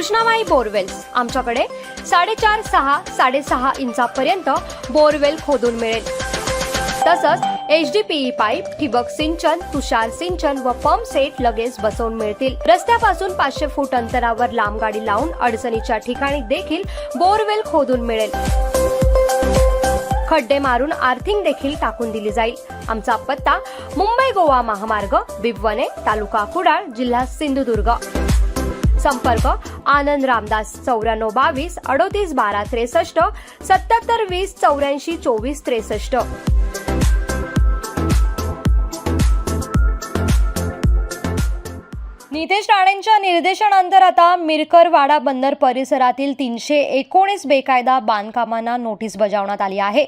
Krishnabai borewells आमच्याकडे साडेचार सहा साडेसहा इंचापर्यंत बोरवेल खोदून मिळेल. तसंच एच डी पीई पाईप ठिबक सिंचन तुषार सिंचन व पंप सेट लगेच बसवून मिळतील. रस्त्यापासून पाचशे फूट अंतरावर लांब गाडी लावून अडचणीच्या ठिकाणी देखील बोरवेल खोदून मिळेल. खड्डे मारून आर्थिंग देखील टाकून दिली जाईल. आमचा पत्ता मुंबई गोवा महामार्ग बिबवणे तालुका कुडाळ जिल्हा सिंधुदुर्ग. संपर्क आनंद रामदास चौऱ्याण्णव बावीस अडोतीस बारा त्रेसष्ट सत्याहत्तर वीस चौऱ्याऐंशी चोवीस त्रेसष्ट. नितेश राणेंच्या निर्देशानंतर आता मिरकरवाडा बंदर परिसरातील तीनशे एकोणीस बेकायदा बांधकामांना नोटीस बजावण्यात आली आहे.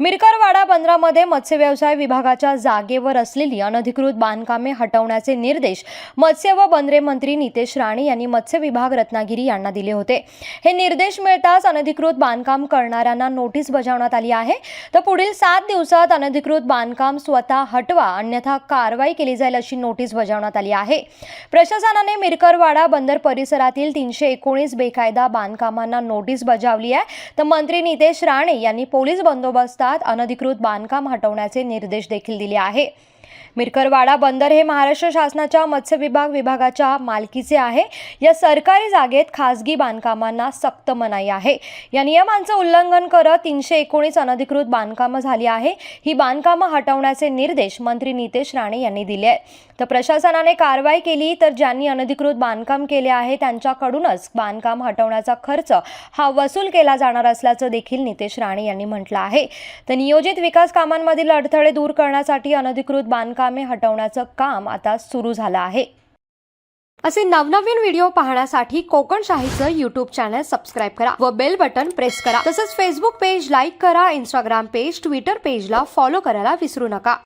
मिरकरवाडा बंदरामध्ये मत्स्य व्यवसाय विभागाच्या जागेवर असलेली अनधिकृत बांधकामे हटवण्याचे निर्देश मत्स्य व बंदरे मंत्री नितेश राणे यांनी मत्स्य विभाग रत्नागिरी यांना दिले होते. हे निर्देश मिळताच अनधिकृत बांधकाम करणाऱ्यांना नोटीस बजावण्यात आली आहे. तर पुढील सात दिवसात अनधिकृत बांधकाम स्वतः हटवा अन्यथा कारवाई केली जाईल अशी नोटीस बजावण्यात आली आहे. प्रशासनाने मिरकरवाडा बंदर परिसरातील तीनशे एकोणीस बेकायदा बांधकामांना नोटीस बजावली आहे. तर मंत्री नितेश राणे यांनी पोलीस बंदोबस्तात अनधिकृत बांधकाम हटवण्याचे निर्देश देखील दिले आहे. मिरकरवाडा बंदर हे महाराष्ट्र शासनाच्या मत्स्य विभाग विभागाच्या मालकीचे आहे. या सरकारी जागेत खासगी बांधकामांना सक्त मनाई आहे. या नियमांचं उल्लंघन करत तीनशे एकोणीस अनधिकृत बांधकामं झाली आहे. ही बांधकामं हटवण्याचे निर्देश मंत्री नितेश राणे यांनी दिले आहेत. तर प्रशासनाने कारवाई केली तर ज्यांनी अनधिकृत बांधकाम केले आहे त्यांच्याकडूनच बांधकाम हटवण्याचा खर्च हा वसूल केला जाणार असल्याचं देखील नितेश राणे यांनी म्हटलं आहे. तर नियोजित विकास कामांमधील अडथळे दूर करण्यासाठी अनधिकृत बांधकाम हटवण्याचं काम आता सुरू झालं आहे. असे नवनवीन व्हिडिओ पाहण्यासाठी कोकणशाहीचं युट्यूब चॅनल सबस्क्राईब करा व बेल बटन प्रेस करा. तसंच फेसबुक पेज लाईक करा इंस्टाग्राम पेज ट्विटर पेजला फॉलो करायला विसरू नका.